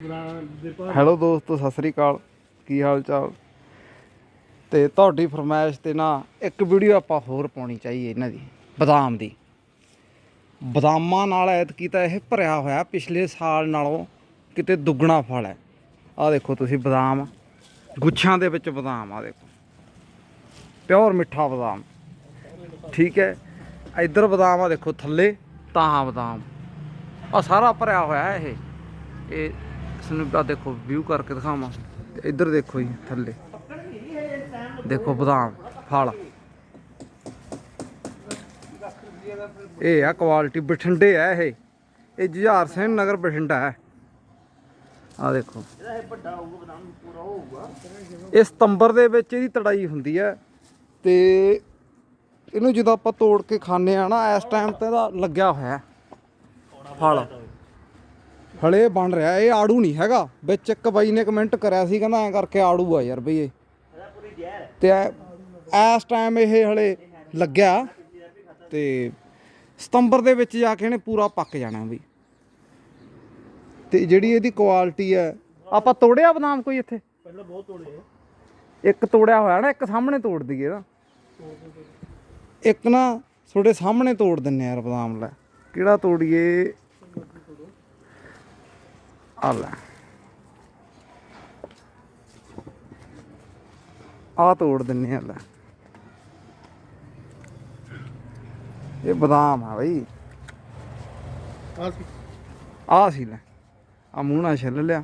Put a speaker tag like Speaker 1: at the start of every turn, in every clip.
Speaker 1: Hello ਦੋਸਤੋ, ਸਤਿ ਸ੍ਰੀ ਅਕਾਲ। ਕੀ ਹਾਲ ਚਾਲ? ਤੇ ਤੁਹਾਡੀ ਫਰਮਾਇਸ਼ ਤੇ ਨਾ ਇੱਕ ਵੀਡੀਓ ਆਪਾਂ ਹੋਰ ਪਾਉਣੀ ਚਾਹੀਏ ਇਹਨਾਂ ਦੀ, ਬਦਾਮ ਦੀ। ਬਦਾਮਾਂ ਨਾਲ ਐਤਕੀ ਤਾਂ ਇਹ ਭਰਿਆ ਹੋਇਆ, ਪਿਛਲੇ ਸਾਲ ਨਾਲੋਂ ਕਿਤੇ ਦੁੱਗਣਾ ਫਲ ਹੈ। ਆਹ ਦੇਖੋ ਤੁਸੀਂ ਬਦਾਮ, ਗੁੱਛਾਂ ਦੇ ਵਿੱਚ ਬਦਾਮ ਆ ਦੇਖੋ। ਪਿਓਰ ਮਿੱਠਾ ਬਦਾਮ। ਠੀਕ ਹੈ, ਇੱਧਰ ਬਦਾਮ ਆ ਦੇਖੋ ਥੱਲੇ, ਤਾਂ ਬਦਾਮ। ਆ ਸਾਰਾ ਭਰਿਆ ਹੋਇਆ ਹੈ ਇਹ ਇਹ ਤੁਹਾਨੂੰ ਆ ਦੇਖੋ ਵਿਊ ਕਰਕੇ ਦਿਖਾਵਾਂ। ਤੇ ਇੱਧਰ ਦੇਖੋ ਜੀ, ਥੱਲੇ। ਦੇਖੋ, ਬਦਾਮ, ਫਲ। ਇਹ ਆ ਕੁਆਲਿਟੀ ਬਠਿੰਡੇ ਆ ਇਹ। ਇਹ ਜੁਝਾਰ ਸਿੰਘ ਨਗਰ ਬਠਿੰਡਾ ਹੈ। ਆ ਦੇਖੋ। ਇਹ ਸਤੰਬਰ ਦੇ ਵਿੱਚ ਇਹਦੀ ਤੜਾਈ ਹੁੰਦੀ ਹੈ। ਤੇ ਇਹਨੂੰ ਜਦੋਂ ਆਪਾਂ ਤੋੜ ਕੇ ਖਾਂਦੇ ਆ ਨਾ, ਇਸ ਟਾਈਮ ਤੇ ਇਹਦਾ ਲੱਗਿਆ ਹੋਇਆ ਫਲ। ਹਲੇ ਬਣ ਰਿਹਾ ਇਹ ਆੜੂ ਨਹੀਂ ਹੈਗਾ। ਵਿੱਚ ਇੱਕ ਬਾਈ ਨੇ ਕਮੈਂਟ ਕਰਿਆ ਸੀ ਕਹਿੰਦਾ ਐਂ ਕਰਕੇ ਆੜੂ ਆ ਯਾਰ ਬਈ ਇਹ। ਤੇ ਐ- ਇਸ ਟਾਈਮ ਇਹ ਹਲੇ ਲੱਗਿਆ। ਤੇ ਸਤੰਬਰ ਦੇ ਵਿੱਚ ਜਾ ਕੇ ਇਹਨੇ ਪੂਰਾ ਪੱਕ ਜਾਣਾ ਬਈ। ਤੇ ਜਿਹੜੀ ਇਹਦੀ ਕੁਆਲਿਟੀ ਹੈ ਆਪਾਂ ਤੋੜਿਆ ਬਦਾਮ ਕੋਈ ਇੱਥੇ?
Speaker 2: ਪਹਿਲਾਂ ਬਹੁਤ ਤੋੜੇ
Speaker 1: ਇੱਕ ਤੋੜਿਆ ਹੋਇਆ ਨਾ ਇੱਕ ਸਾਹਮਣੇ ਤੋੜ ਦਈਏ ਨਾ ਇੱਕ ਨਾ ਤੁਹਾਡੇ ਸਾਹਮਣੇ ਤੋੜ ਦਿੰਨੇ ਯਾਰ ਬਦਾਮ ਲੈ। ਕਿਹੜਾ ਤੋੜੀਏ? ਆ ਲੈ ਆ ਤੋੜ ਦਿੰਨੇ ਆ ਲੈ ਇਹ ਬਦਾਮ ਆ ਬਈ
Speaker 2: ਆ ਸੀ
Speaker 1: ਆ ਸੀ ਲੈ ਆ ਮੂੰਹ ਨਾਲ ਛਿੱਲ ਲਿਆ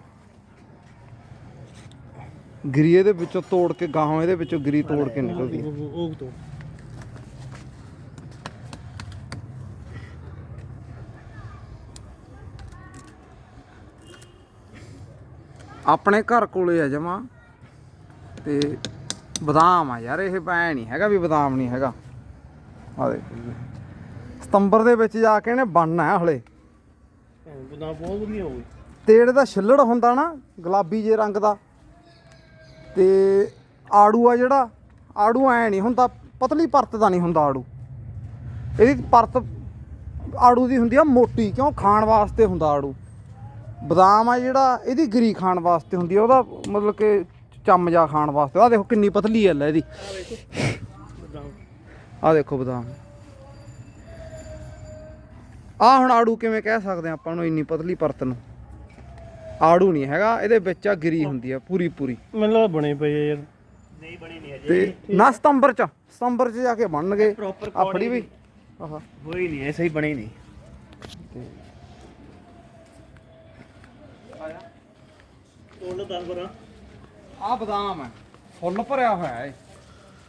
Speaker 1: ਗਰੀ ਇਹਦੇ ਵਿੱਚੋਂ ਤੋੜ ਕੇ ਗਾਹਾਂ ਇਹਦੇ ਵਿੱਚੋਂ ਗਰੀ ਤੋੜ ਕੇ ਨਿਕਲਦੀ।
Speaker 2: ਉਹ ਉਹ
Speaker 1: ਆਪਣੇ ਘਰ ਕੋਲੇ ਆ ਜਮਾ। ਤੇ ਬਦਾਮ ਆ ਯਾਰ ਇਹ ਐ ਨਹੀਂ ਹੈਗਾ ਵੀ ਬਦਾਮ ਨਹੀਂ ਹੈਗਾ। ਆ ਜੀ। ਸਤੰਬਰ ਦੇ ਵਿੱਚ ਜਾ ਕੇ ਇਹਨੇ ਬਣਨਾ ਹੈ ਹਲੇ।
Speaker 2: ਬਣਾ ਬਹੁਤ ਵਧੀਆ ਹੋਈ
Speaker 1: ਤੇ ਜਿਹੜੇ ਦਾ ਛਿੱਲੜ ਹੁੰਦਾ ਨਾ ਗੁਲਾਬੀ ਜੇ ਰੰਗ ਦਾ। ਤੇ ਆੜੂ ਆ ਜਿਹੜਾ ਆੜੂ ਐ ਨਹੀਂ ਹੁੰਦਾ ਪਤਲੀ ਪਰਤ ਦਾ ਨਹੀਂ ਹੁੰਦਾ ਆੜੂ। ਇਹਦੀ ਪਰਤ ਆੜੂ ਦੀ ਹੁੰਦੀ ਆ ਮੋਟੀ ਕਿਉਂ? ਖਾਣ ਵਾਸਤੇ ਹੁੰਦਾ ਆੜੂ। ਬਦਾਮ ਆ ਜਿਹੜਾ ਇਹਦੀ ਗਰੀ ਖਾਣ ਵਾਸਤੇ ਹੁੰਦੀ ਆ ਉਹਦਾ ਮਤਲਬ ਕਿ ਚੰਮ ਜਾ ਖਾਣ ਵਾਸਤੇ। ਆ ਦੇਖੋ ਕਿੰਨੀ ਪਤਲੀ ਹੈ ਲੈ ਇਹਦੀ। ਆ ਦੇਖੋ ਬਦਾਮ। ਆ ਹੁਣ ਆੜੂ ਕਿਵੇਂ ਕਹਿ ਸਕਦੇ ਆ ਆਪਾਂ ਨੂੰ ਇੰਨੀ ਪਤਲੀ ਪਰਤ ਨੂੰ। ਆੜੂ ਨਹੀਂ ਹੈਗਾ ਇਹਦੇ ਵਿੱਚ ਆ ਗਰੀ ਹੁੰਦੀ ਆ ਪੂਰੀ ਪੂਰੀ।
Speaker 2: ਮੈਨੂੰ ਲੱਗਦਾ ਬਣੇ ਪਏ ਆ ਯਾਰ। ਨਹੀਂ ਬਣੀ ਨਹੀਂ
Speaker 1: ਤੇ ਨਾ ਸਤੰਬਰ ਚ ਸਤੰਬਰ ਚ ਜਾ ਕੇ ਬਣਨਗੇ। ਆਪਣੀ ਵੀ। ਆਹਾ
Speaker 2: ਹੋਈ ਨਹੀਂ ਐਸਾ ਹੀ ਬਣੇ ਨਹੀਂ। ਤੋੜ ਲਓ 10 12
Speaker 1: ਆ ਬਦਾਮ ਹੈ। ਫੁੱਲ ਭਰਿਆ ਹੋਇਆ ਹੈ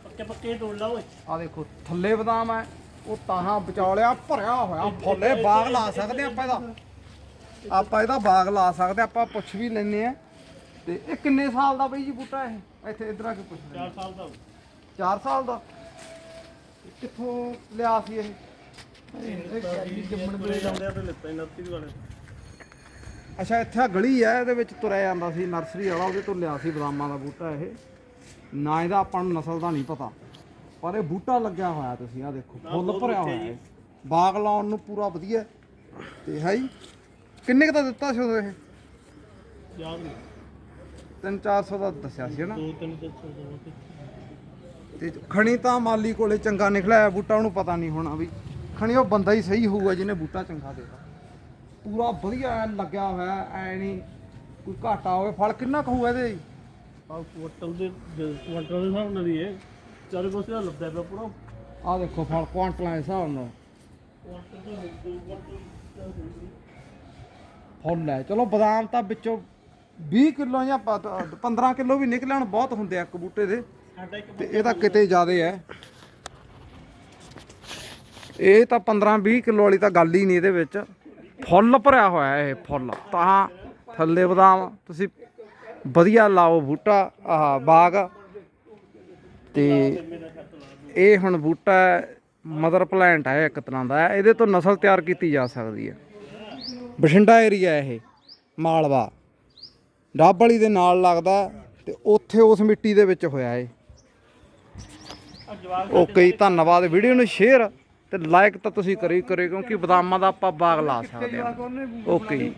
Speaker 2: ਪੱਕੇ ਪੱਕੇ ਤੋੜ ਲਾ ਓਏ।
Speaker 1: ਆ ਦੇਖੋ ਥੱਲੇ ਬਦਾਮ ਹੈ। ਉਹ ਤਾਹਾਂ ਵਿਚਾਲਿਆ ਭਰਿਆ ਹੋਇਆ। ਫੁੱਲੇ ਬਾਗ ਲਾ ਸਕਦੇ ਆਪਾਂ ਇਹਦਾ। ਆਪਾਂ ਇਹਦਾ ਬਾਗ ਲਾ ਸਕਦੇ ਆਪਾਂ ਪੁੱਛ ਵੀ ਲੈਨੇ ਆ ਤੇ ਇਹ ਕਿੰਨੇ ਸਾਲ ਦਾ ਬਈ ਜੀ ਬੂਟਾ ਇਹ? ਇੱਥੇ ਇਧਰ ਆ ਕੇ ਪੁੱਛ ਲੈਂਦੇ
Speaker 2: 4 ਸਾਲ ਦਾ।
Speaker 1: 4 ਸਾਲ ਦਾ? ਕਿੱਥੋਂ ਲਿਆ ਸੀ ਇਹ?
Speaker 2: ਜੰਮਣ ਦੇ ਜਾਂਦੇ ਆ ਤੇ ਲਿੱਤਾ ਨਰਸਰੀ ਵਾਲੇ
Speaker 1: ਅੱਛਾ ਇੱਥੇ ਆਹ ਗਲੀ ਹੈ ਇਹਦੇ ਵਿੱਚ ਤੁਰਿਆ ਜਾਂਦਾ ਸੀ ਨਰਸਰੀ ਵਾਲਾ ਉਹਦੇ ਤੋਂ ਲਿਆ ਸੀ ਬਦਾਮਾਂ ਦਾ ਬੂਟਾ ਇਹ। ਨਾ ਇਹਦਾ ਆਪਾਂ ਨੂੰ ਨਸਲ ਦਾ ਨਹੀਂ ਪਤਾ ਪਰ ਇਹ ਬੂਟਾ ਲੱਗਿਆ ਹੋਇਆ ਤੁਸੀਂ ਆਹ ਦੇਖੋ ਫੁੱਲ ਭਰਿਆ ਹੋਇਆ ਹੈ ਬਾਗ ਲਾਉਣ ਨੂੰ ਪੂਰਾ ਵਧੀਆ। ਹੈ। ਤੇ ਹੈ ਜੀ ਕਿੰਨੇ ਕੁ ਦਾ ਦਿੱਤਾ ਸੀ ਉਦੋਂ ਇਹ?
Speaker 2: ਯਾਦ ਨਹੀਂ।
Speaker 1: 3-400 ਦਾ ਦੱਸਿਆ ਸੀ ਨਾ?
Speaker 2: 2 3 4
Speaker 1: ਤੇ ਖਣੀ ਤਾਂ ਮਾਲੀ ਕੋਲੇ ਚੰਗਾ ਨਿਕਲਿਆ ਬੂਟਾ ਉਹਨੂੰ ਪਤਾ ਨਹੀਂ ਹੋਣਾ ਵੀ ਖਣੀ ਉਹ ਬੰਦਾ ਹੀ ਸਹੀ ਹੋਊਗਾ ਜਿਹਨੇ ਬੂਟਾ ਚੰਗਾ ਦੇਤਾ। ਪੂਰਾ ਵਧੀਆ ਐਨ ਲੱਗਿਆ ਹੋਇਆ ਐ ਨਹੀਂ ਕੋਈ ਘਾਟਾ ਹੋਵੇ। ਫਲ ਕਿੰਨਾ ਕੁ ਹੋਊ ਇਹਦੇ
Speaker 2: ਆ ਕੁਆਟਲ ਦੇ ਕੁਆਟਲ ਦੇ ਹਿਸਾਬ ਨਾਲ ਹੀ ਹੈ। ਚਾਰੇ ਕੋਸੇ ਦਾ ਲੱਭਦਾ ਪਿਆ ਪੂਰਾ।
Speaker 1: ਆਹ ਦੇਖੋ ਫਲ ਕੁਆਂਟਲਾਂ ਦੇ ਹਿਸਾਬ ਨਾਲ।
Speaker 2: ਕੁਆਟਲ ਦਾ ਦੋ ਕੁਆਟਲ
Speaker 1: ਫੁੱਲ ਹੈ। ਚਲੋ ਬਦਾਮ ਤਾਂ ਵਿੱਚੋਂ 20 ਕਿਲੋ ਜਾਂ ਪ- 15 ਕਿਲੋ ਵੀ ਨਿਕਲਣ ਬਹੁਤ ਹੁੰਦੇ ਆ ਇੱਕ ਬੂਟੇ ਦੇ।
Speaker 2: ਸਾਡਾ ਇੱਕ
Speaker 1: ਤੇ ਇਹ ਤਾਂ ਕਿਤੇ ਜ਼ਿਆਦੇ ਹੈ। ਇਹ ਤਾਂ 15 20 ਕਿਲੋ ਵਾਲੀ ਤਾਂ ਗੱਲ ਹੀ ਨਹੀਂ ਇਹਦੇ ਵਿੱਚ। ਫੁੱਲ ਭਰਿਆ ਹੋਇਆ ਇਹ ਫੁੱਲ। ਤਾਂ ਥੱਲੇ ਬਦਾਮ, ਤੁਸੀਂ ਵਧੀਆ ਲਾਓ ਬੂਟਾ, ਆਹ ਬਾਗ। ਤੇ ਇਹ ਹੁਣ ਬੂਟਾ ਮਦਰ ਪਲਾਂਟ ਹੈ ਇੱਕ ਤਰ੍ਹਾਂ ਦਾ। ਇਹਦੇ ਤੋਂ ਨਸਲ ਤਿਆਰ ਕੀਤੀ ਜਾ ਸਕਦੀ ਹੈ। ਬਠਿੰਡਾ ਏਰੀਆ ਇਹ, ਮਾਲਵਾ। ਡਾਬਲੀ ਦੇ ਨਾਲ ਲੱਗਦਾ ਤੇ ਉੱਥੇ ਉਸ ਮਿੱਟੀ ਦੇ ਵਿੱਚ ਹੋਇਆ ਇਹ।
Speaker 2: ਆ ਜਵਾਬ
Speaker 1: ਓਕੇ ਜੀ, ਧੰਨਵਾਦ। ਵੀਡੀਓ ਨੂੰ ਸ਼ੇਅਰ ਤੇ ਲਾਈਕ ਤਾਂ ਤੁਸੀਂ ਕਰੀ ਕਰੇ ਕਿਉਂਕਿ ਬਦਾਮਾਂ ਦਾ ਆਪਾਂ ਬਾਗ ਲਾ ਸਕਦੇ ਹਾਂ। ਓਕੇ ਜੀ